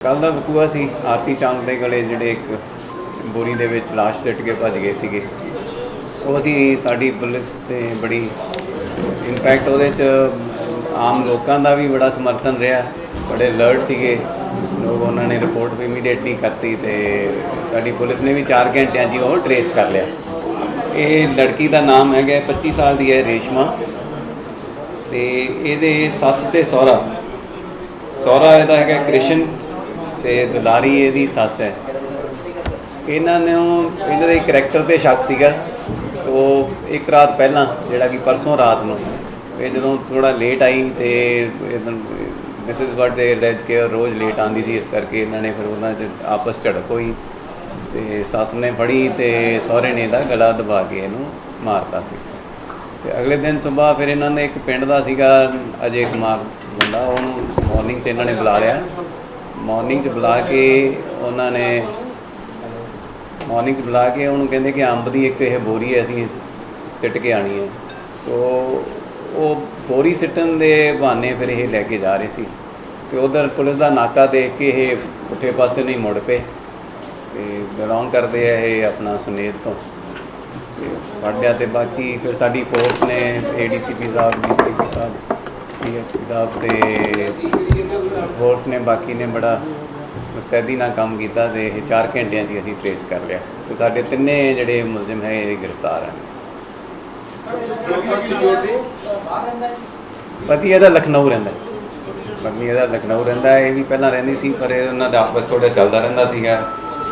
ਕੱਲ ਦਾ ਵਕੂਆ ਸੀ, ਆਰਤੀ ਚੰਦ ਦੇ ਗਲੇ ਜਿਹੜੇ ਇੱਕ ਬੋਰੀ ਦੇ ਵਿੱਚ ਲਾਸ਼ ਸਿੱਟ ਕੇ ਭੱਜ ਗਏ ਸੀਗੇ। ਉਹ ਅਸੀਂ ਸਾਡੀ ਪੁਲਿਸ ਤੇ ਬੜੀ ਇੰਪੈਕਟ ਉਹਦੇ ਚ ਆਮ ਲੋਕਾਂ ਦਾ ਵੀ ਬੜਾ ਸਮਰਥਨ ਰਿਹਾ। ਬੜੇ ਅਲਰਟ ਸੀਗੇ। ਲੋਕ ਉਹਨਾਂ ਨੇ ਰਿਪੋਰਟ ਵੀ ਇਮੀਡੀਏਟਲੀ ਕਰਤੀ ਤੇ ਸਾਡੀ ਪੁਲਿਸ ਨੇ ਵੀ 4 ਘੰਟਿਆਂ 'ਚ ਉਹ ਟਰੇਸ ਕਰ ਲਿਆ। ਇਹ ਲੜਕੀ ਦਾ ਨਾਮ ਹੈਗਾ 25 ਸਾਲ ਦੀ ਹੈ, ਰੇਸ਼ਮਾ। ਤੇ ਇਹਦੇ ਸੱਸ ਤੇ ਸਹੁਰਾ। ਸਹੁਰਾ ਇਹਦਾ ਹੈਗਾ ਕ੍ਰਿਸ਼ਨ। ਤੇ ਦੁਲਾਰੀ ਇਹਦੀ ਸੱਸ ਹੈ। ਇਹਨਾਂ ਨੂੰ ਇਹਨਾਂ ਦੇ ਕਰੈਕਟਰ ਤੇ ਸ਼ੱਕ ਸੀਗਾ। ਉਹ ਇੱਕ ਰਾਤ ਪਹਿਲਾਂ, ਜਿਹੜਾ ਕਿ ਪਰਸੋਂ ਰਾਤ ਨੂੰ, ਇਹ ਜਦੋਂ ਥੋੜਾ ਲੇਟ ਆਈ ਤੇ ਦਿਸ ਇਜ਼ ਵਾਟ ਦੇ ਲੈਜ ਕੇ ਰੋਜ਼ ਲੇਟ ਆਂਦੀ ਸੀ, ਇਸ ਕਰਕੇ ਇਹਨਾਂ ਨੇ ਫਿਰ ਉਹਨਾਂ 'ਚ ਆਪਸ ਝੜਪ ਹੋਈ ਤੇ ਸੱਸ ਨੇ ਫੜੀ ਤੇ ਸਹੁਰੇ ਨੇ ਇਹਦਾ ਗਲਾ ਦਬਾ ਕੇ ਇਹਨੂੰ ਮਾਰਤਾ ਸੀ। ਤੇ ਅਗਲੇ ਦਿਨ ਸਵੇਰ ਫਿਰ ਇਹਨਾਂ ਨੇ ਇੱਕ ਪਿੰਡ ਦਾ ਸੀਗਾ, ਅਜੇ ਕੁਮਾਰ ਬੰਦਾ ਉਹਨੂੰ ਮਾਰਨਿੰਗ 'ਚ ਇਹਨਾਂ ਨੇ ਬੁਲਾ ਲਿਆ। ਮਾਰਨਿੰਗ 'ਚ ਬੁਲਾ ਕੇ ਉਹਨਾਂ ਨੇ ਮਾਰਨਿੰਗ 'ਚ ਬੁਲਾ ਕੇ ਉਹਨੂੰ ਕਹਿੰਦੇ ਕਿ ਅੰਬ ਦੀ ਇੱਕ ਇਹ ਬੋਰੀ ਹੈ, ਅਸੀਂ ਸਿੱਟ ਕੇ ਆਣੀ ਹੈ। ਸੋ ਉਹ ਬੋਰੀ ਸਿੱਟਣ ਦੇ ਬਹਾਨੇ ਫਿਰ ਇਹ ਲੈ ਕੇ ਜਾ ਰਹੇ ਸੀ। ਤੇ ਉਧਰ ਪੁਲਿਸ ਦਾ ਨਾਕਾ ਦੇਖ ਕੇ ਇਹ ਪੁੱਠੇ ਪਾਸੇ ਨਹੀਂ ਮੁੜ ਪਏ ਤੇ ਬਿਲੋਂਗ ਕਰਦੇ ਆ ਇਹ ਆਪਣਾ ਸੁਨੇਤ ਤੋਂ। ਤੇ ਫੜ ਤੇ ਬਾਕੀ ਫਿਰ ਸਾਡੀ ਫੋਰਸ ਨੇ ਏਡੀਸੀਪੀ ਸਾਹਿਬ ਡੀਸੀਪੀ ਸਾਹਿਬ ਡੀਐਸਪੀ ਸਾਹਿਬ ਤੇ ਫੋਰਸ ਨੇ ਬਾਕੀ ਨੇ ਬੜਾ ਮੁਸਤੈਦੀ ਨਾਲ ਕੰਮ ਕੀਤਾ ਤੇ ਇਹ 4 ਘੰਟਿਆਂ 'ਚ ਹੀ ਅਸੀਂ ਟ੍ਰੇਸ ਕਰ ਲਿਆ ਤੇ ਸਾਡੇ ਤਿੰਨੇ ਜਿਹੜੇ ਮੁਲਜ਼ਮ ਹੈ ਇਹ ਗ੍ਰਿਫਤਾਰ ਹਨ ਪਤੀ ਇਹਦਾ ਲਖਨਊ ਰਹਿੰਦਾ ਹੈ। ਪਤਨੀ ਇਹਦਾ ਲਖਨਊ ਰਹਿੰਦਾ ਹੈ। ਇਹ ਵੀ ਪਹਿਲਾਂ ਰਹਿੰਦੀ ਸੀ ਪਰ ਇਹ ਉਹਨਾਂ ਦਾ ਆਪਸ ਥੋੜਾ ਚੱਲਦਾ ਰਹਿੰਦਾ ਸੀਗਾ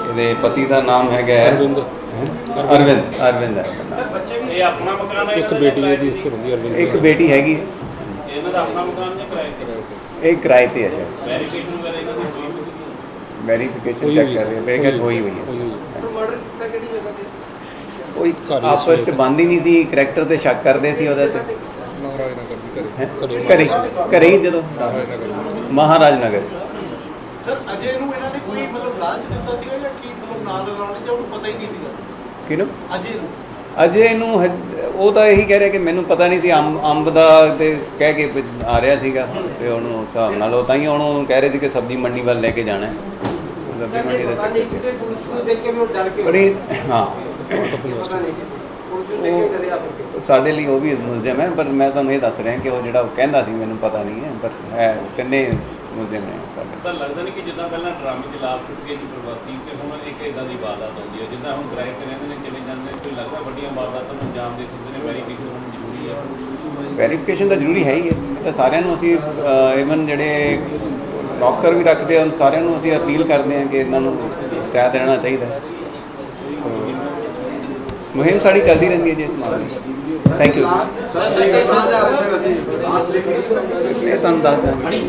ਇਹਦੇ ਪਤੀ ਦਾ ਨਾਮ ਹੈਗਾ ਹੈ- ਅਰਵਿੰਦ। ਅਰਵਿੰਦ ਅਰਵਿੰਦ ਇਹਦਾ ਨਾਮ। ਇਹ ਆਪਣਾ ਮਕਾਨ ਹੈ ਇੱਕ ਬੇਟੀ ਇਹਦੀ ਉੱਥੇ ਰਹਿੰਦੀ ਅਰਵਿੰਦ ਇੱਕ ਬੇਟੀ ਹੈਗੀ ਇਹਨਾਂ ਆਪਣਾ ਮਕਾਨ ਜਾਂ ਕਿਰਾਏ ਤੇ? ਇਹ ਕਿਰਾਏ ਤੇ ਹੈ ਸ਼ਾਇਦ ਵੈਰੀਫਿਕੇਸ਼ਨ ਵਗੈਰਾ ਇਹਨਾਂ ਦੀ ਹੋਈ ਹੋਈ ਸੀ? ਵੈਰੀਫਿਕੇਸ਼ਨ ਹੋਈ ਚੈੱਕ ਕਰ ਰਹੇ ਮੇਰੇ ਖਿਆਲ 'ਚ ਹੋਈ ਹੋਈ ਹੈ। ਹੋਈ ਹੈ। ਮਰਡਰ ਕੀਤਾ ਕਿਹੜੀ ਜਗ੍ਹਾ ਤੇ? ਕੋਈ ਆਪਸ 'ਚ। ਬੰਦ ਹੀ ਨਹੀਂ ਸੀ। ਕਰੈਕਟਰ ਤੇ ਸ਼ੱਕ ਕਰਦੇ ਸੀ ਉਹਦੇ ਤੇ। ਮਹਾਰਾਜ ਨਗਰ ਦੀ ਹੈਂ? ਘਰੇ ਹੀ ਜਦੋਂ? ਮਹਾਰਾਜ ਨਗਰ ਮਹਾਰਾਜ ਨਗਰ ਸਰ ਅਜੇ ਨੂੰ ਇਹਨਾਂ ਨੇ ਕੋਈ ਮਤਲਬ ਲਾਲਚ ਦਿੱਤਾ ਸੀਗਾ ਜਾਂ ਕੀ ਮਤਲਬ ਨਾਲ ਲਗਾਉਣ ਜਾਂ ਉਹਨੂੰ ਪਤਾ ਹੀ ਨਹੀਂ ਸੀਗਾ? ਕਿਹਨੂੰ? ਅਜੇ ਨੂੰ ਅਜੇ ਇਹਨੂੰ ਹਜ- ਉਹ ਤਾਂ ਇਹੀ ਕਹਿ ਰਿਹਾ ਕਿ ਮੈਨੂੰ ਪਤਾ ਨਹੀਂ ਸੀ ਅੰਬ ਅੰਬ ਦਾ ਤੇ ਕਹਿ ਕੇ ਵੀ ਆ ਰਿਹਾ ਸੀਗਾ ਤੇ ਉਹਨੂੰ ਉਸ ਹਿਸਾਬ ਨਾਲ ਉਹ ਤਾਂ ਹੀ ਉਹਨੂੰ ਕਹਿ ਰਹੇ ਸੀ ਕਿ ਸਬਜ਼ੀ ਮੰਡੀ ਵੱਲ ਲੈ ਕੇ ਜਾਣਾ ਹੈ। ਸਬਜ਼ੀ ਮੰਡੀ ਦਾ ਚੱਕਰ ਸੀ। ਪਰ ਇਹ ਹਾਂ। ਸਾਡੇ ਲਈ ਉਹ ਵੀ ਮੁਲਜ਼ਮ ਹੈ ਪਰ ਮੈਂ ਤੁਹਾਨੂੰ ਇਹ ਦੱਸ ਰਿਹਾ ਕਿ ਉਹ ਜਿਹੜਾ ਉਹ ਕਹਿੰਦਾ ਸੀ ਮੈਨੂੰ ਪਤਾ ਨਹੀਂ ਹੈ ਪਰ ਹੈ ਤਿੰਨੇ ਮੁਲਜ਼ਮ ਨੇ ਸਾਡੇ। ਤਾਂ ਲੱਗਦਾ ਨਹੀਂ ਕਿ ਜਿੱਦਾਂ ਪਹਿਲਾਂ ਡਰਾਮੇ 'ਚ ਲਾਭ ਛੁੱਟ ਗਏ ਜੀ ਪ੍ਰਵਾਸੀ ਤੇ ਹੁਣ ਇੱਕ ਇਦਾਂ ਦੀ ਵਾਰਦਾਤ ਆਉਂਦੀ ਹੈ ਜਿੱਦਾਂ ਹੁਣ ਕਿਰਾਏ ਤੇ ਰਹਿੰਦੇ ਨੇ ਚਲੇ ਜਾਂਦੇ ਨੇ ਕੋਈ ਲੱਗਦਾ ਵੱਡੀਆਂ ਵਾਰਦਾਤਾਂ ਨੂੰ ਅੰਜਾਮ ਦੇ ਸਕਦੇ ਨੇ ਵੈਰੀਫਿਕੇਸ਼ਨ ਹੋਣੀ ਜ਼ਰੂਰੀ ਹੈ? ਵੈਰੀਫਿਕੇਸ਼ਨ ਤਾਂ ਜ਼ਰੂਰੀ ਹੈ ਹੀ ਹੈ ਇਹ ਤਾਂ ਸਾਰਿਆਂ ਨੂੰ ਅਸੀਂ ਇਵਨ ਜਿਹੜੇ ਡਾਕਟਰ ਵੀ ਰੱਖਦੇ ਹਨ ਸਾਰਿਆਂ ਨੂੰ ਅਸੀਂ ਅਪੀਲ ਕਰਦੇ ਹਾਂ ਕਿ ਇਹਨਾਂ ਨੂੰ ਇਸਤਿਆਦ ਰਹਿਣਾ ਚਾਹੀਦਾ ਹੈ। ਮੁਹਿੰਮ ਸਾਡੀ ਚੱਲਦੀ ਰਹਿੰਦੀ ਹੈ ਜੀ ਇਸ ਮਾਮਲੇ ਵਿੱਚ ਥੈਂਕ ਯੂ ਮੈਂ ਤੁਹਾਨੂੰ ਦੱਸ ਦਾਂਗੇ